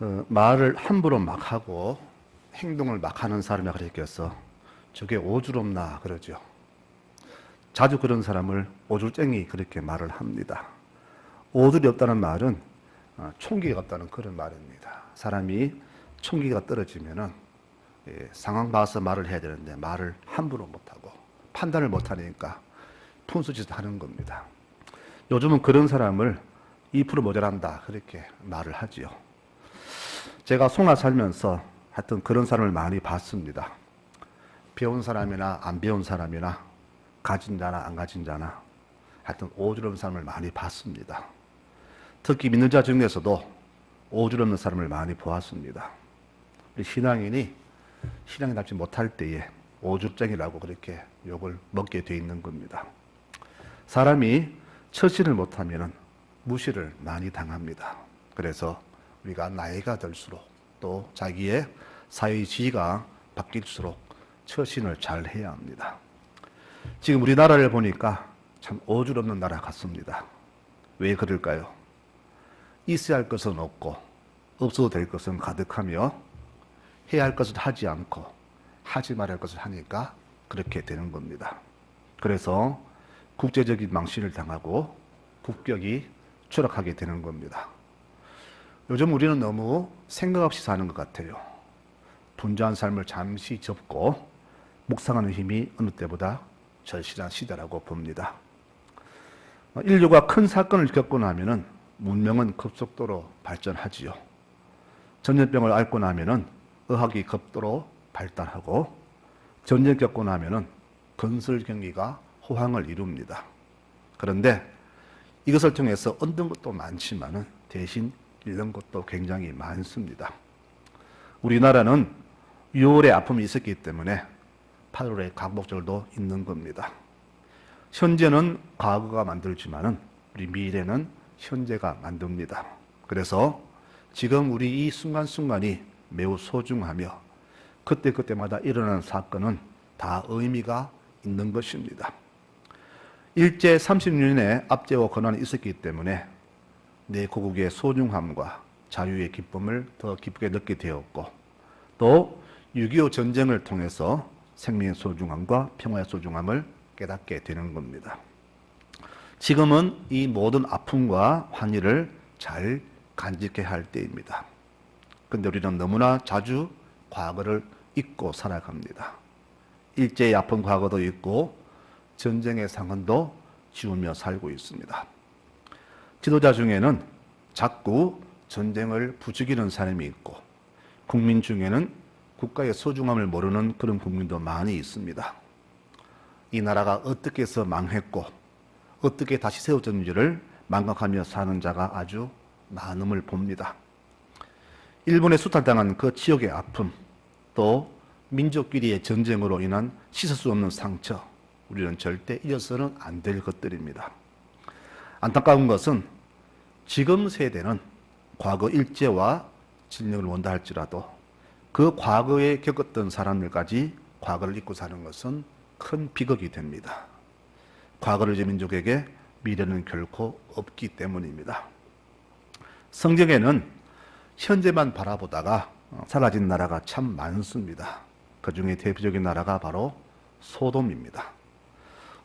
어, 말을 함부로 막 하고 행동을 막 하는 사람이 그랬겠어. 저게 오주롭나 그러죠. 자주 그런 사람을 오줄쟁이 그렇게 말을 합니다. 오줄이 없다는 말은 어, 총기가 없다는 그런 말입니다. 사람이 총기가 떨어지면은 예, 상황 봐서 말을 해야 되는데 말을 함부로 못하고 판단을 못하니까 푼수짓 하는 겁니다. 요즘은 그런 사람을 2% 모자란다 그렇게 말을 하지요. 제가 송화 살면서 하여튼 그런 사람을 많이 봤습니다. 배운 사람이나 안 배운 사람이나 가진 자나 안 가진 자나 하여튼 오주없는 사람을 많이 봤습니다. 특히 믿는 자 중에서도 오주없는 사람을 많이 보았습니다. 신앙인이 신앙이답지 못할 때에 오죽쟁이라고 그렇게 욕을 먹게 돼 있는 겁니다. 사람이 처신을 못하면 무시를 많이 당합니다. 그래서 우리가 나이가 들수록 또 자기의 사회 지위가 바뀔수록 처신을 잘 해야 합니다. 지금 우리나라를 보니까 참 오줄없는 나라 같습니다. 왜 그럴까요? 있어야 할 것은 없고 없어도 될 것은 가득하며 해야 할 것을 하지 않고 하지 말아야 할 것을 하니까 그렇게 되는 겁니다. 그래서 국제적인 망신을 당하고 국격이 추락하게 되는 겁니다. 요즘 우리는 너무 생각 없이 사는 것 같아요. 분주한 삶을 잠시 접고 묵상하는 힘이 어느 때보다 절실한 시대라고 봅니다. 인류가 큰 사건을 겪고 나면은 문명은 급속도로 발전하지요. 전염병을 앓고 나면은 의학이 급도로 발달하고 전쟁 겪고 나면은 건설 경기가 호황을 이룹니다. 그런데 이것을 통해서 얻는 것도 많지만은 대신 잃는 것도 굉장히 많습니다. 우리나라는 6월에 아픔이 있었기 때문에 8월에 광복절도 있는 겁니다. 현재는 과거가 만들지만은 우리 미래는 현재가 만듭니다. 그래서 지금 우리 이 순간순간이 매우 소중하며 그때그때마다 일어나는 사건은 다 의미가 있는 것입니다. 일제 30년의 압제와 고난이 있었기 때문에 내 고국의 소중함과 자유의 기쁨을 더 기쁘게 느끼게 되었고 또 6.25 전쟁을 통해서 생명의 소중함과 평화의 소중함을 깨닫게 되는 겁니다. 지금은 이 모든 아픔과 환희를 잘 간직해야 할 때입니다. 근데 우리는 너무나 자주 과거를 잊고 살아갑니다. 일제의 아픈 과거도 있고 전쟁의 상흔도 지우며 살고 있습니다. 지도자 중에는 자꾸 전쟁을 부추기는 사람이 있고 국민 중에는 국가의 소중함을 모르는 그런 국민도 많이 있습니다. 이 나라가 어떻게 해서 망했고 어떻게 다시 세워졌는지를 망각하며 사는 자가 아주 많음을 봅니다. 일본에 수탈당한 그 지역의 아픔, 또 민족끼리의 전쟁으로 인한 씻을 수 없는 상처, 우리는 절대 잊어서는 안 될 것들입니다. 안타까운 것은 지금 세대는 과거 일제와 진영을 원다 할지라도 그 과거에 겪었던 사람들까지 과거를 잊고 사는 것은 큰 비극이 됩니다. 과거를 잊은 민족에게 미래는 결코 없기 때문입니다. 성경에는 현재만 바라보다가 사라진 나라가 참 많습니다. 그 중에 대표적인 나라가 바로 소돔입니다.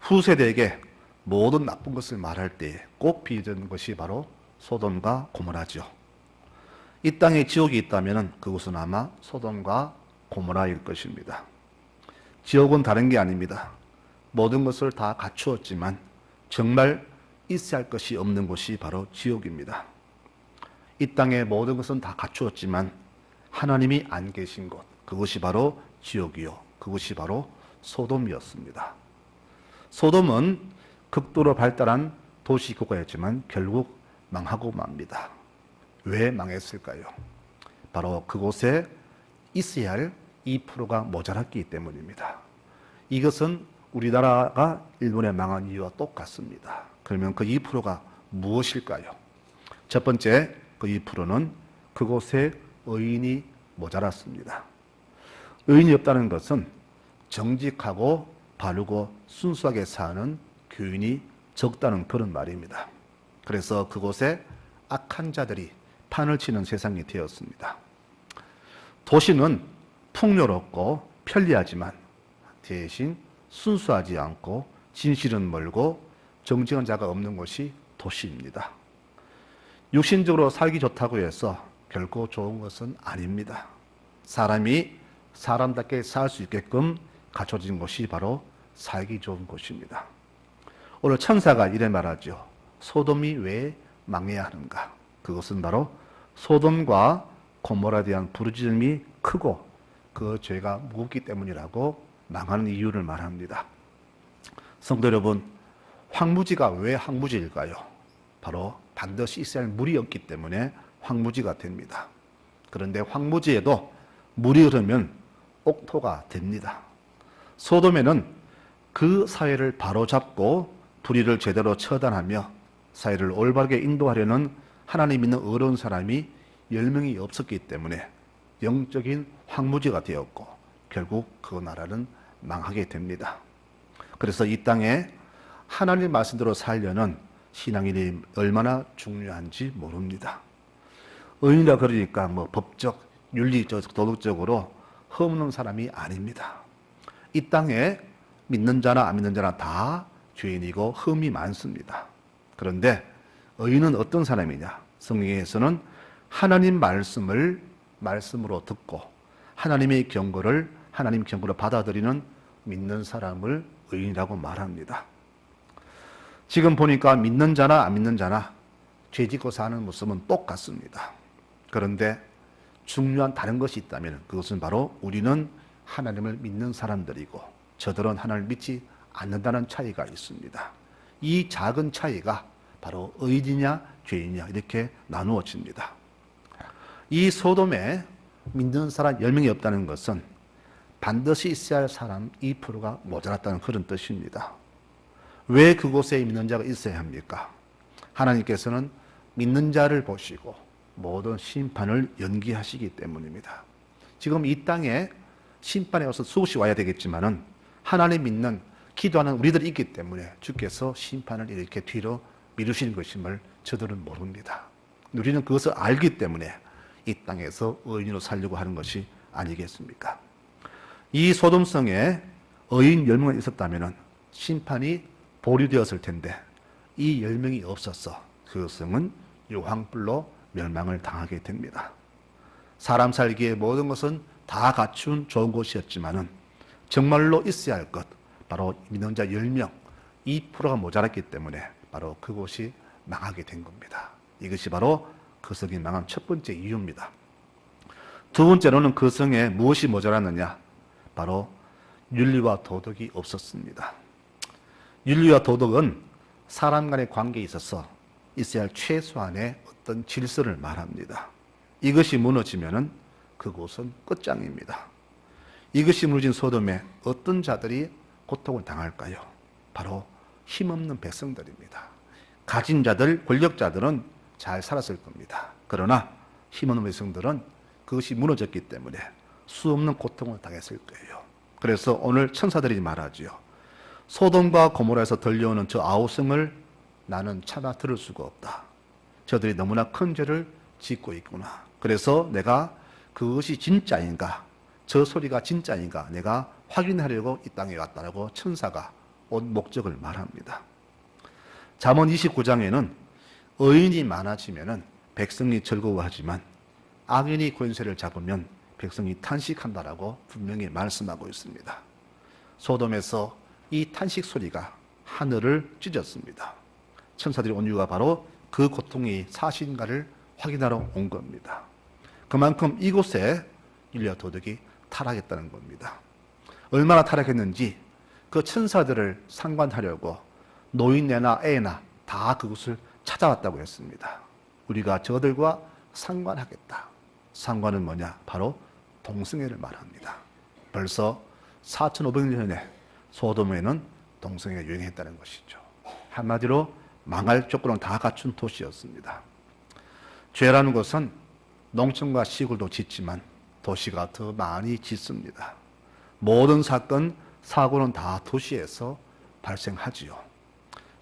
후세대에게 모든 나쁜 것을 말할 때꼭 비전 것이 바로 소돔과 고모라죠. 이 땅에 지옥이 있다면 그곳은 아마 소돔과 고모라일 것입니다. 지옥은 다른 게 아닙니다. 모든 것을 다 갖추었지만 정말 있어야 할 것이 없는 곳이 바로 지옥입니다. 이 땅의 모든 것은 다 갖추었지만 하나님이 안 계신 곳, 그것이 바로 지옥이요. 그것이 바로 소돔이었습니다. 소돔은 극도로 발달한 도시 국가였지만 결국 망하고 맙니다. 왜 망했을까요? 바로 그곳에 있어야 할 2%가 모자랐기 때문입니다. 이것은 우리나라가 일본에 망한 이유와 똑같습니다. 그러면 그 2%가 무엇일까요? 첫 번째, 그 2%는 그곳에 의인이 모자랐습니다. 의인이 없다는 것은 정직하고 바르고 순수하게 사는 교인이 적다는 그런 말입니다. 그래서 그곳에 악한 자들이 판을 치는 세상이 되었습니다. 도시는 풍요롭고 편리하지만 대신 순수하지 않고 진실은 멀고 정직한 자가 없는 곳이 도시입니다. 육신적으로 살기 좋다고 해서 결코 좋은 것은 아닙니다. 사람이 사람답게 살 수 있게끔 갖춰진 곳이 바로 살기 좋은 곳입니다. 오늘 천사가 이래 말하죠. 소돔이 왜 망해야 하는가? 그것은 바로 소돔과 고모라에 대한 부르짖음이 크고 그 죄가 무겁기 때문이라고 망하는 이유를 말합니다. 성도 여러분, 황무지가 왜 황무지일까요? 바로 반드시 있어야 할 물이 없기 때문에 황무지가 됩니다. 그런데 황무지에도 물이 흐르면 옥토가 됩니다. 소돔에는 그 사회를 바로잡고 불의를 제대로 처단하며 사회를 올바르게 인도하려는 하나님 믿는 어려운 사람이 10명이 없었기 때문에 영적인 황무지가 되었고 결국 그 나라는 망하게 됩니다. 그래서 이 땅에 하나님 말씀대로 살려는 신앙인이 얼마나 중요한지 모릅니다. 의인이라 그러니까 뭐 법적, 윤리적, 도덕적으로 허없는 사람이 아닙니다. 이 땅에 믿는 자나 안 믿는 자나 다 죄인이고 흠이 많습니다. 그런데 의인은 어떤 사람이냐? 성경에서는 하나님 말씀을 말씀으로 듣고 하나님의 경고를 하나님 경고를 받아들이는 믿는 사람을 의인이라고 말합니다. 지금 보니까 믿는 자나 안 믿는 자나 죄 짓고 사는 모습은 똑같습니다. 그런데 중요한 다른 것이 있다면 그것은 바로 우리는 하나님을 믿는 사람들이고 저들은 하나님을 믿지 않는다는 차이가 있습니다. 이 작은 차이가 바로 의인이냐 죄인이냐 이렇게 나누어집니다. 이 소돔에 믿는 사람 10명이 없다는 것은 반드시 있어야 할 사람 2%가 모자랐다는 그런 뜻입니다. 왜 그곳에 믿는 자가 있어야 합니까? 하나님께서는 믿는 자를 보시고 모든 심판을 연기하시기 때문입니다. 지금 이 땅에 심판에 와서 수없이 와야 되겠지만은 하나님 믿는 기도하는 우리들이 있기 때문에 주께서 심판을 이렇게 뒤로 미루시는 것임을 저들은 모릅니다. 우리는 그것을 알기 때문에 이 땅에서 의인으로 살려고 하는 것이 아니겠습니까? 이 소돔성에 의인 10명이 있었다면 심판이 보류되었을 텐데 이 10명이 없어서 그 성은 유황불로 멸망을 당하게 됩니다. 사람 살기에 모든 것은 다 갖춘 좋은 곳이었지만은 정말로 있어야 할 것, 바로 믿는 자 10명, 2%가 모자랐기 때문에 바로 그곳이 망하게 된 겁니다. 이것이 바로 그 성이 망한 첫 번째 이유입니다. 두 번째로는 그 성에 무엇이 모자랐느냐? 바로 윤리와 도덕이 없었습니다. 윤리와 도덕은 사람 간의 관계에 있어서 있어야 할 최소한의 어떤 질서를 말합니다. 이것이 무너지면은 그곳은 끝장입니다. 이것이 무너진 소돔에 어떤 자들이 고통을 당할까요? 바로 힘없는 백성들입니다. 가진 자들, 권력자들은 잘 살았을 겁니다. 그러나 힘없는 백성들은 그것이 무너졌기 때문에 수없는 고통을 당했을 거예요. 그래서 오늘 천사들이 말하지요. 소돔과 고모라에서 들려오는 저 아우성을 나는 참아 들을 수가 없다. 저들이 너무나 큰 죄를 짓고 있구나. 그래서 내가 그것이 진짜인가, 저 소리가 진짜인가 내가 확인하려고 이 땅에 왔다라고 천사가 온 목적을 말합니다. 잠언 29장에는 의인이 많아지면은 백성이 즐거워하지만 악인이 권세를 잡으면 백성이 탄식한다라고 분명히 말씀하고 있습니다. 소돔에서 이 탄식 소리가 하늘을 찢었습니다. 천사들이 온 이유가 바로 그 고통이 사실인가를 확인하러 온 겁니다. 그만큼 이곳에 인류와 도덕이 타락했다는 겁니다. 얼마나 타락했는지 그 천사들을 상관하려고 노인네나 애나 다 그곳을 찾아왔다고 했습니다. 우리가 저들과 상관하겠다. 상관은 뭐냐? 바로 동성애를 말합니다. 벌써 4,500년 전에 소돔에는 동성애가 유행했다는 것이죠. 한마디로 망할 조건을 다 갖춘 도시였습니다. 죄라는 것은 농촌과 시골도 짓지만 도시가 더 많이 짓습니다. 모든 사건, 사고는 다 도시에서 발생하지요.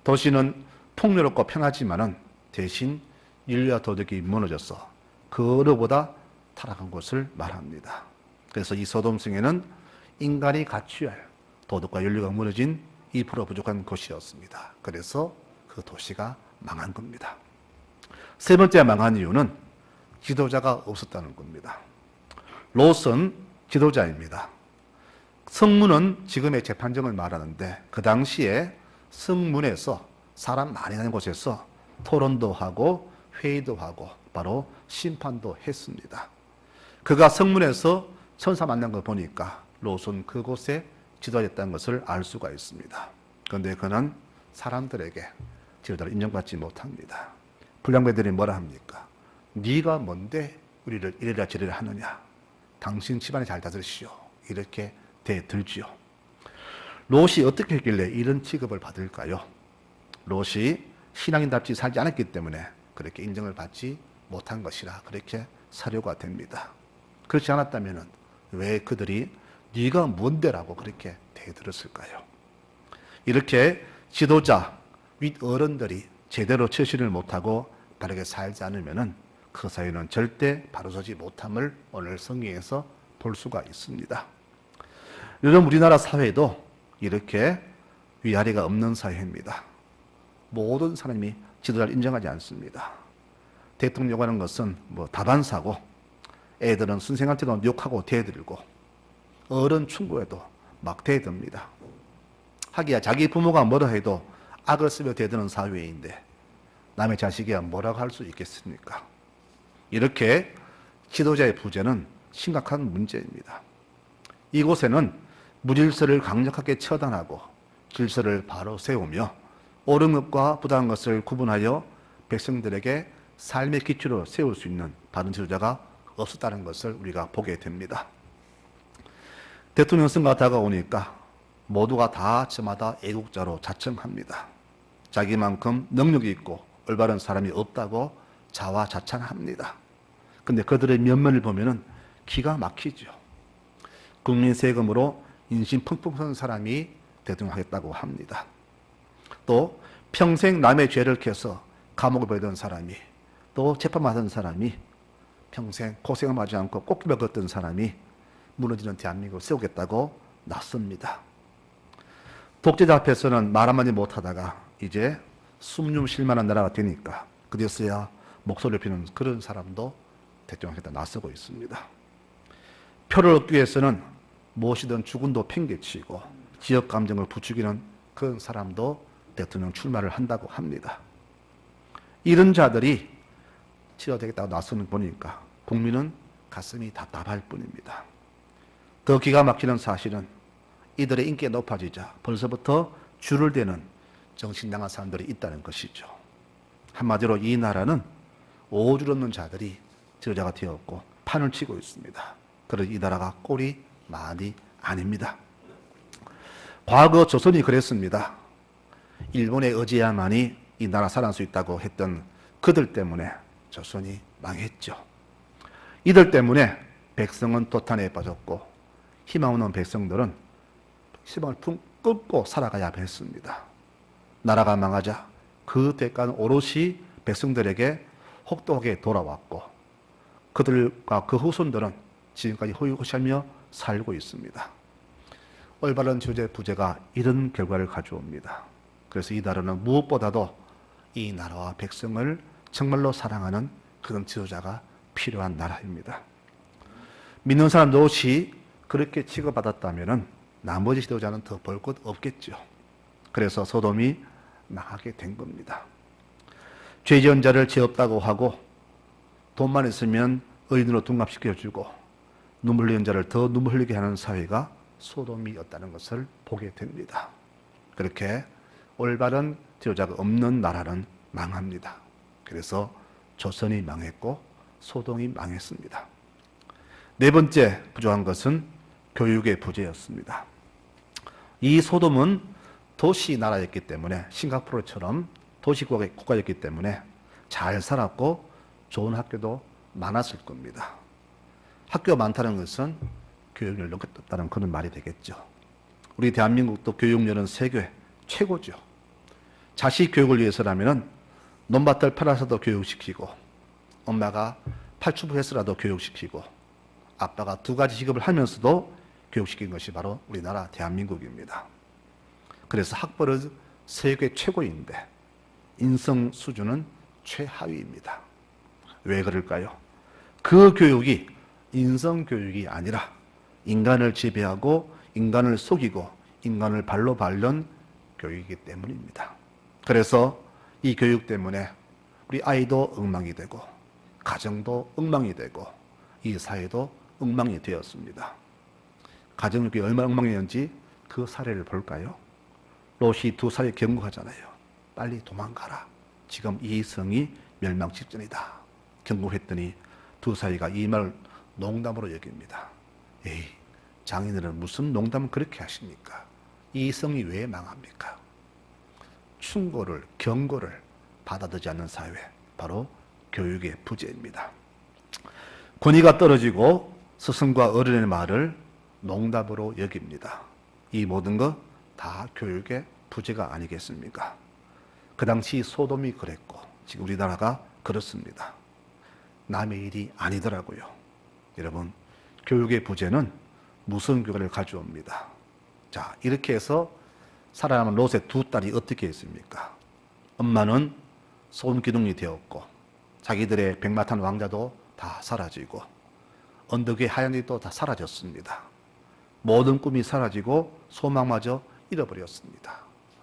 도시는 풍요롭고 편하지만은 대신 인류와 도덕이 무너져서 그 어느보다 타락한 곳을 말합니다. 그래서 이 소돔성에는 인간이 갖춰야 할 도덕과 윤리가 무너진 2% 부족한 곳이었습니다. 그래서 그 도시가 망한 겁니다. 세 번째 망한 이유는 지도자가 없었다는 겁니다. 롯은 지도자입니다. 성문은 지금의 재판정을 말하는데 그 당시에 성문에서 사람 많이 가는 곳에서 토론도 하고 회의도 하고 바로 심판도 했습니다. 그가 성문에서 천사 만난 걸 보니까 롯은 그곳에 지도했다는 것을 알 수가 있습니다. 그런데 그는 사람들에게 지도자를 인정받지 못합니다. 불량배들이 뭐라 합니까? 네가 뭔데 우리를 이래라 저래라 하느냐? 당신 집안에 잘 다스리시오. 이렇게 대 들지요. 롯이 어떻게 했길래 이런 취급을 받을까요? 롯이 신앙인답지 살지 않았기 때문에 그렇게 인정을 받지 못한 것이라 그렇게 사료가 됩니다. 그렇지 않았다면 왜 그들이 네가 뭔데라고 그렇게 대들었을까요? 이렇게 지도자, 윗 어른들이 제대로 처신을 못하고 바르게 살지 않으면은 그 사회는 절대 바로서지 못함을 오늘 성경에서 볼 수가 있습니다. 요즘 우리나라 사회도 이렇게 위아래가 없는 사회입니다. 모든 사람이 지도자를 인정하지 않습니다. 대통령 하는 것은 뭐 다반사고 애들은 선생한테도 욕하고 대들고 어른 충고에도 막 대듭니다. 하기야 자기 부모가 뭐라 해도 악을 쓰며 대드는 사회인데 남의 자식이야 뭐라고 할 수 있겠습니까? 이렇게 지도자의 부재는 심각한 문제입니다. 이곳에는 무질서를 강력하게 처단하고 질서를 바로 세우며 옳은 것과 부당한 것을 구분하여 백성들에게 삶의 기초로 세울 수 있는 바른 지도자가 없었다는 것을 우리가 보게 됩니다. 대통령 선거가 다가오니까 모두가 다 저마다 애국자로 자청합니다. 자기만큼 능력이 있고 올바른 사람이 없다고 자화자찬합니다. 근데 그들의 면면을 보면은 기가 막히죠. 국민 세금으로 인심 펑펑 선 사람이 대통령 하겠다고 합니다. 또 평생 남의 죄를 캐서 감옥을 보던 사람이 또 재판받은 사람이 평생 고생을 하지 않고 꽃길을 걷던 사람이 무너지는 대한민국을 세우겠다고 나섭니다. 독재자 앞에서는 말 한마디 못하다가 이제 숨좀 쉴만한 나라가 되니까 그제서야 목소리를 피는 그런 사람도 대통령한테 나서고 있습니다. 표를 얻기 위해서는 무엇이든 죽은도 팽개치고 지역 감정을 부추기는 그런 사람도 대통령 출마를 한다고 합니다. 이런 자들이 치료되겠다고 나서는 보니까 국민은 가슴이 답답할 뿐입니다. 더 기가 막히는 사실은 이들의 인기가 높아지자 벌써부터 줄을 대는 정신당한 사람들이 있다는 것이죠. 한마디로 이 나라는 오줄 없는 자들이 지도자가 되었고 판을 치고 있습니다. 그래서 이 나라가 꼴이 많이 아닙니다. 과거 조선이 그랬습니다. 일본에 의지해야만이 이 나라 살아날 수 있다고 했던 그들 때문에 조선이 망했죠. 이들 때문에 백성은 도탄에 빠졌고 희망 없는 백성들은 희망을 품 끊고 살아가야 했습니다. 나라가 망하자 그 대가는 오롯이 백성들에게 혹독하게 돌아왔고 그들과 그 후손들은 지금까지 호의호시하며 살고 있습니다. 올바른 주제 부재가 이런 결과를 가져옵니다. 그래서 이 나라는 무엇보다도 이 나라와 백성을 정말로 사랑하는 그런 지도자가 필요한 나라입니다. 믿는 사람 롯이 그렇게 취급받았다면 나머지 지도자는 더 볼 것 없겠죠. 그래서 소돔이 망하게 된 겁니다. 죄 지은 자를 죄 없다고 하고 돈만 있으면 의인으로 둔갑시켜주고 눈물 흘리는 자를 더 눈물 흘리게 하는 사회가 소돔이었다는 것을 보게 됩니다. 그렇게 올바른 지도자가 없는 나라는 망합니다. 그래서 조선이 망했고 소동이 망했습니다. 네 번째 부족한 것은 교육의 부재였습니다. 이 소돔은 도시 나라였기 때문에 싱가포르처럼 도시 국가였기 때문에 잘 살았고 좋은 학교도 많았을 겁니다. 학교가 많다는 것은 교육률 높다는 그런 말이 되겠죠. 우리 대한민국도 교육률은 세계 최고죠. 자식 교육을 위해서라면 논밭을 팔아서도 교육시키고 엄마가 팔주부해서라도 교육시키고 아빠가 두 가지 직업을 하면서도 교육시킨 것이 바로 우리나라 대한민국입니다. 그래서 학벌은 세계 최고인데 인성 수준은 최하위입니다. 왜 그럴까요? 그 교육이 인성 교육이 아니라 인간을 지배하고 인간을 속이고 인간을 발로 밟는 교육이기 때문입니다. 그래서 이 교육 때문에 우리 아이도 엉망이 되고 가정도 엉망이 되고 이 사회도 엉망이 되었습니다. 가정이 얼마나 엉망이었는지 그 사례를 볼까요? 롯이 두 살에 경고하잖아요. 빨리 도망가라. 지금 이 성이 멸망 직전이다. 경고했더니 두 사이가 이 말을 농담으로 여깁니다. 에이, 장인들은 무슨 농담을 그렇게 하십니까? 이 성이 왜 망합니까? 충고를, 경고를 받아들이지 않는 사회, 바로 교육의 부재입니다. 권위가 떨어지고 스승과 어른의 말을 농담으로 여깁니다. 이 모든 것 다 교육의 부재가 아니겠습니까? 그 당시 소돔이 그랬고 지금 우리나라가 그렇습니다. 남의 일이 아니더라고요. 여러분, 교육의 부재는 무슨 결과를 가져옵니다. 자, 이렇게 해서 살아남은 롯의 두 딸이 어떻게 했습니까? 엄마는 소음기둥이 되었고 자기들의 백마탄 왕자도 다 사라지고 언덕의 하얀 이도 다 사라졌습니다. 모든 꿈이 사라지고 소망마저 잃어버렸습니다.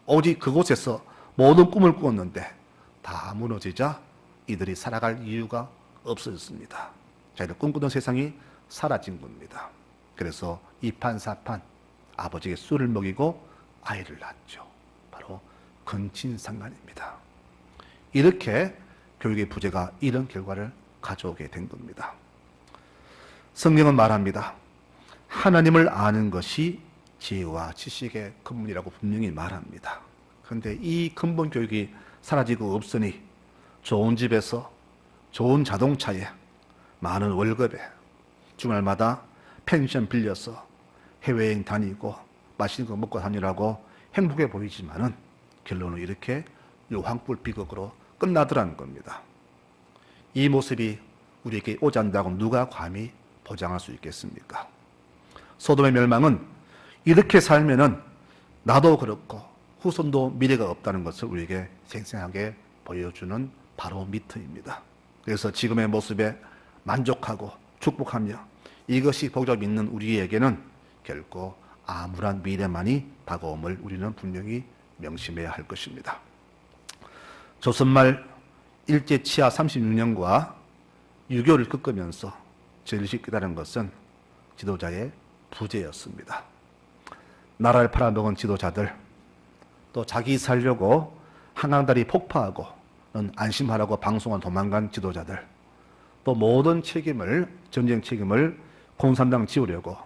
오직 그곳에서 모든 꿈을 꾸었는데 다 무너지자 이들이 살아갈 이유가 없어졌습니다. 자기들 꿈꾸던 세상이 사라진 겁니다. 그래서 이판사판 아버지에게 술을 먹이고 아이를 낳죠. 바로 근친상간입니다. 이렇게 교육의 부재가 이런 결과를 가져오게 된 겁니다. 성경은 말합니다. 하나님을 아는 것이 지혜와 지식의 근본이라고 분명히 말합니다. 그런데 이 근본 교육이 사라지고 없으니 좋은 집에서 좋은 자동차에 많은 월급에 주말마다 펜션 빌려서 해외여행 다니고 맛있는 거 먹고 다니라고 행복해 보이지만은 결론은 이렇게 요황불 비극으로 끝나더라는 겁니다. 이 모습이 우리에게 오지 않는다고 누가 감히 보장할 수 있겠습니까? 소돔의 멸망은 이렇게 살면은 나도 그렇고 후손도 미래가 없다는 것을 우리에게 생생하게 보여주는 바로 미트입니다. 그래서 지금의 모습에 만족하고 축복하며 이것이 복잡 있는 우리에게는 결코 암울한 미래만이 다가옴을 우리는 분명히 명심해야 할 것입니다. 조선말 일제 치하 36년과 유교를 제일 쉽게 다른 것은 지도자의 부재였습니다. 나라를 팔아먹은 지도자들, 또 자기 살려고 한강다리 폭파하고 안심하라고 방송한 도망간 지도자들, 또 모든 책임을 전쟁 책임을 공산당 지우려고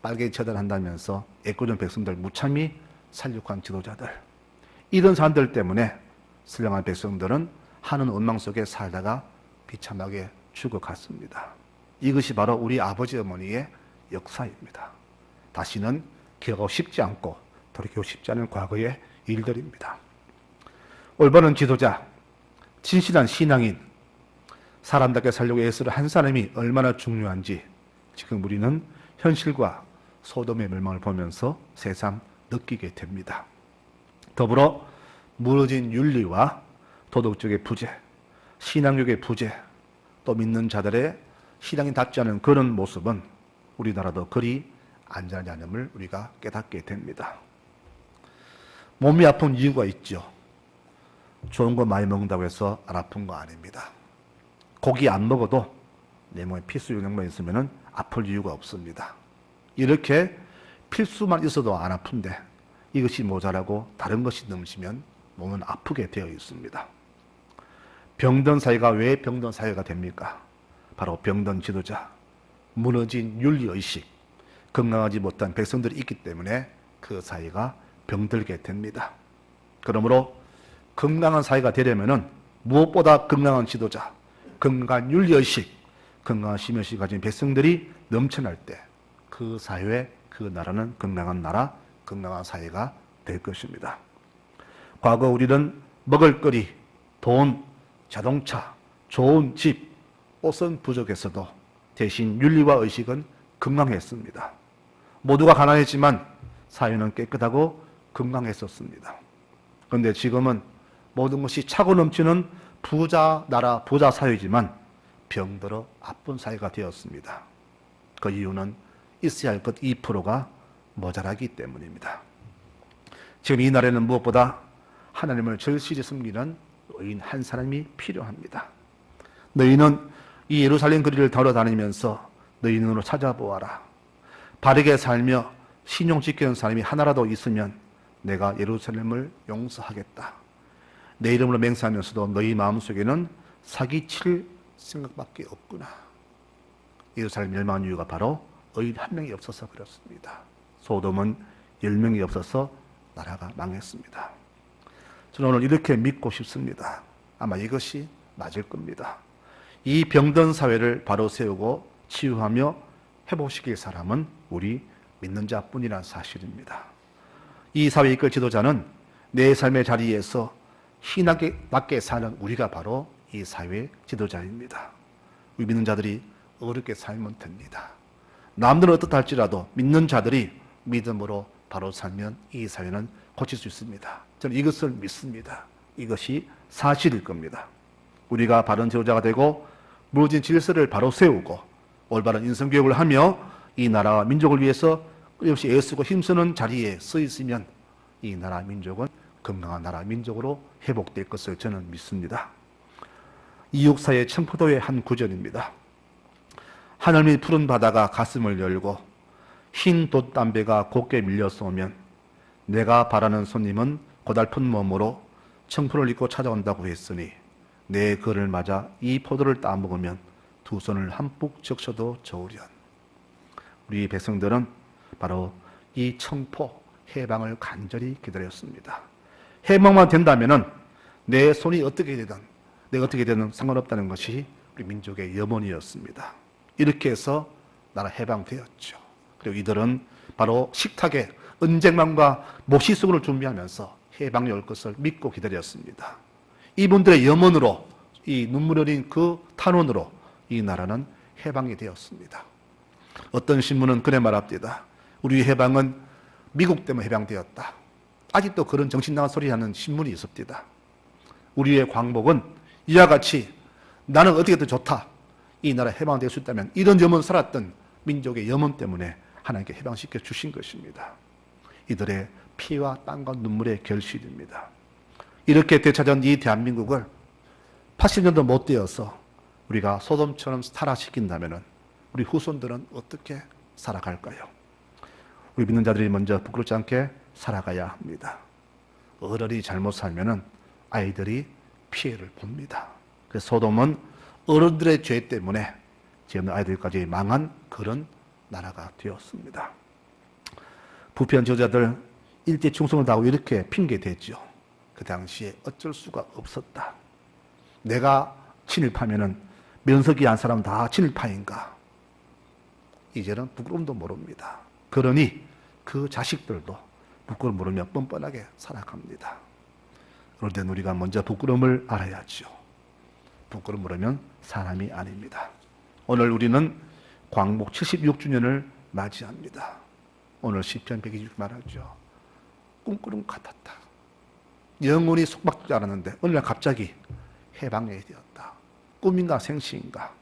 빨개 처단한다면서 애꿎은 백성들 무참히 살육한 지도자들 이런 사람들 때문에 선량한 백성들은 하는 원망 속에 살다가 비참하게 죽어갔습니다. 이것이 바로 우리 아버지 어머니의 역사입니다. 다시는 기억하고 싶지 않고 돌이키고 싶지 않은 과거의 일들입니다. 올바른 지도자, 진실한 신앙인, 사람답게 살려고 애쓰는 한 사람이 얼마나 중요한지 지금 우리는 현실과 소돔의 멸망을 보면서 새삼 느끼게 됩니다. 더불어 무너진 윤리와 도덕적의 부재, 신앙력의 부재, 또 믿는 자들의 신앙이 닿지 않은 그런 모습은 우리나라도 그리 안전하지 않음을 우리가 깨닫게 됩니다. 몸이 아픈 이유가 있죠. 좋은 거 많이 먹는다고 해서 안 아픈 거 아닙니다. 고기 안 먹어도 내 몸에 필수 영양만 있으면 아플 이유가 없습니다. 이렇게 필수만 있어도 안 아픈데 이것이 모자라고 다른 것이 넘치면 몸은 아프게 되어 있습니다. 병든 사회가 왜 병든 사회가 됩니까? 바로 병든 지도자, 무너진 윤리의식, 건강하지 못한 백성들이 있기 때문에 그 사회가 병들게 됩니다. 그러므로 건강한 사회가 되려면은 무엇보다 건강한 지도자, 건강한 윤리의식, 건강한 심혈식 가진 백성들이 넘쳐날 때 그 사회, 그 나라는 건강한 나라, 건강한 사회가 될 것입니다. 과거 우리는 먹을거리, 돈, 자동차, 좋은 집, 옷은 부족했어도 대신 윤리와 의식은 건강했습니다. 모두가 가난했지만 사회는 깨끗하고 건강했었습니다. 그런데 지금은 모든 것이 차고 넘치는 부자 나라, 부자 사회지만 병들어 아픈 사회가 되었습니다. 그 이유는 있어야 할 것 2%가 모자라기 때문입니다. 지금 이 나라에는 무엇보다 하나님을 절실히 섬기는 의인 한 사람이 필요합니다. 너희는 이 예루살렘 거리를 돌아다니면서 너희 눈으로 찾아보아라. 바르게 살며 신용 지키는 사람이 하나라도 있으면 내가 예루살렘을 용서하겠다. 내 이름으로 맹세하면서도 너희 마음속에는 사기칠 생각밖에 없구나. 예루살렘 멸망한 이유가 바로 의인 한 명이 없어서 그렇습니다. 소돔은 열 명이 없어서 나라가 망했습니다. 저는 오늘 이렇게 믿고 싶습니다. 아마 이것이 맞을 겁니다. 이 병든 사회를 바로 세우고 치유하며 회복시킬 사람은 우리 믿는 자뿐이라는 사실입니다. 이 사회 이끌 지도자는 내 삶의 자리에서 신하게 사는 우리가 바로 이 사회 지도자입니다. 우리 믿는 자들이 어렵게 살면 됩니다. 남들은 어떻다 할지라도 믿는 자들이 믿음으로 바로 살면 이 사회는 고칠 수 있습니다. 저는 이것을 믿습니다. 이것이 사실일 겁니다. 우리가 바른 지도자가 되고 무너진 질서를 바로 세우고 올바른 인성교육을 하며 이 나라와 민족을 위해서 끊임없이 애쓰고 힘쓰는 자리에 서 있으면 이 나라 민족은 건강한 나라 민족으로 회복될 것을 저는 믿습니다. 이육사의 청포도의 한 구절입니다. 하늘이 푸른 바다가 가슴을 열고 흰 돛담배가 곱게 밀려서 오면 내가 바라는 손님은 고달픈 몸으로 청포를 입고 찾아온다고 했으니 내 그를 맞아 이 포도를 따먹으면 두 손을 한뿍 적셔도 좋으련. 우리 백성들은 바로 이 청포 해방을 간절히 기다렸습니다. 해방만 된다면은 내 손이 어떻게 되든 내가 어떻게 되든 상관없다는 것이 우리 민족의 염원이었습니다. 이렇게 해서 나라 해방되었죠. 그리고 이들은 바로 식탁에 은쟁반과 모시수건을 준비하면서 해방이 올 것을 믿고 기다렸습니다. 이분들의 염원으로 이 눈물 어린 그 탄원으로 이 나라는 해방이 되었습니다. 어떤 신문은 그래 말합니다. 우리 해방은 미국 때문에 해방되었다. 아직도 그런 정신 나간 소리 하는 신문이 있습니다. 우리의 광복은 이와 같이 나는 어떻게든 좋다. 이 나라 해방될 수 있다면 이런 염원 살았던 민족의 염원 때문에 하나님께 해방시켜 주신 것입니다. 이들의 피와 땀과 눈물의 결실입니다. 이렇게 되찾은 이 대한민국을 80년도 못 되어서 우리가 소돔처럼 타락시킨다면 우리 후손들은 어떻게 살아갈까요? 우리 믿는 자들이 먼저 부끄럽지 않게 살아가야 합니다. 어른이 잘못 살면 아이들이 피해를 봅니다. 그래서 소돔은 어른들의 죄 때문에 지금 아이들까지 망한 그런 나라가 되었습니다. 부패한 저자들 일제 충성을 다하고 이렇게 핑계 대죠. 그 당시에 어쩔 수가 없었다. 내가 친일파면은 면석이 한 사람 다 친일파인가? 이제는 부끄러움도 모릅니다. 그러니 그 자식들도 부끄러움 모르며 뻔뻔하게 살아갑니다. 그럴 땐 우리가 먼저 부끄러움을 알아야죠. 부끄러움 모르면 사람이 아닙니다. 오늘 우리는 광복 76주년을 맞이합니다. 오늘 10편 120 말하죠. 꿈꾸는 같았다. 영혼이 속박지 않았는데 어느 날 갑자기 해방이 되었다. 꿈인가 생시인가.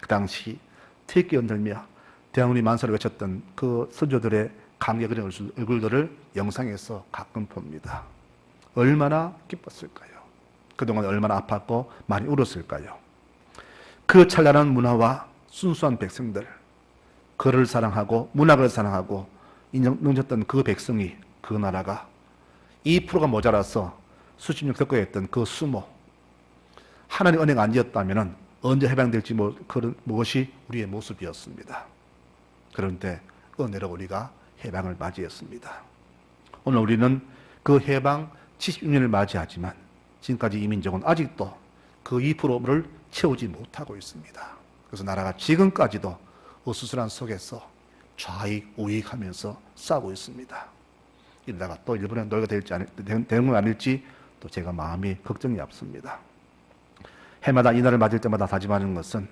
그 당시 태기 연들며 대왕리 만사를 외쳤던 그 선조들의 감격 그린 얼굴들을 영상에서 가끔 봅니다. 얼마나 기뻤을까요? 그동안 얼마나 아팠고 많이 울었을까요? 그 찬란한 문화와 순수한 백성들, 그를 사랑하고 문학을 사랑하고 인정했던 그 백성이 그 나라가 2%가 모자라서 수십 년 겪어야 했던 그 수모 하나님 은혜가 아니었다면 언제 해방될지 뭐, 그런 무엇이 우리의 모습이었습니다. 그런데 은혜로 우리가 해방을 맞이했습니다. 오늘 우리는 그 해방 76년을 맞이하지만 지금까지 이 민족은 아직도 그 2%를 채우지 못하고 있습니다. 그래서 나라가 지금까지도 어수선한 속에서 좌익, 우익 하면서 싸우고 있습니다. 이러다가 또 일본에 노예가 될지 되는 건 아닐지 또 제가 마음이 걱정이 앞섭니다. 해마다 이날을 맞을 때마다 다짐하는 것은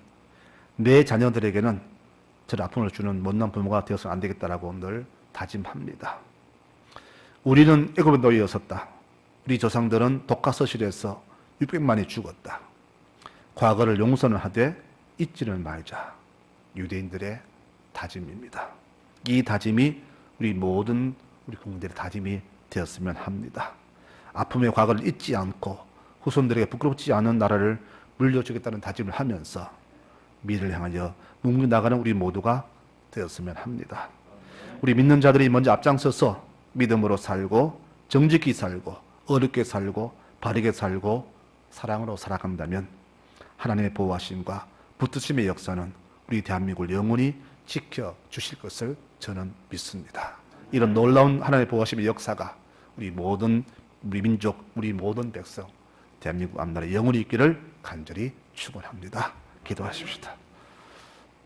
내 자녀들에게는 저를 아픔을 주는 못난 부모가 되어서는 안 되겠다라고 늘 다짐합니다. 우리는 애굽에 놓여있었다. 우리 조상들은 독가서실에서 600만이 죽었다. 과거를 용서는 하되 잊지는 말자. 유대인들의 다짐입니다. 이 다짐이 우리 모든 우리 국민들의 다짐이 되었으면 합니다. 아픔의 과거를 잊지 않고 후손들에게 부끄럽지 않은 나라를 물려주겠다는 다짐을 하면서 미래를 향하여 묵묵히 나가는 우리 모두가 되었으면 합니다. 우리 믿는 자들이 먼저 앞장서서 믿음으로 살고 정직히 살고 어렵게 살고 바르게 살고 사랑으로 살아간다면 하나님의 보호하심과 붙드심의 역사는 우리 대한민국을 영원히 지켜 주실 것을 저는 믿습니다. 이런 놀라운 하나님의 보호하심의 역사가 우리 모든 우리 민족, 우리 모든 백성, 대한민국 앞나라에 영원히 있기를 간절히 축원합니다. 기도하십시다.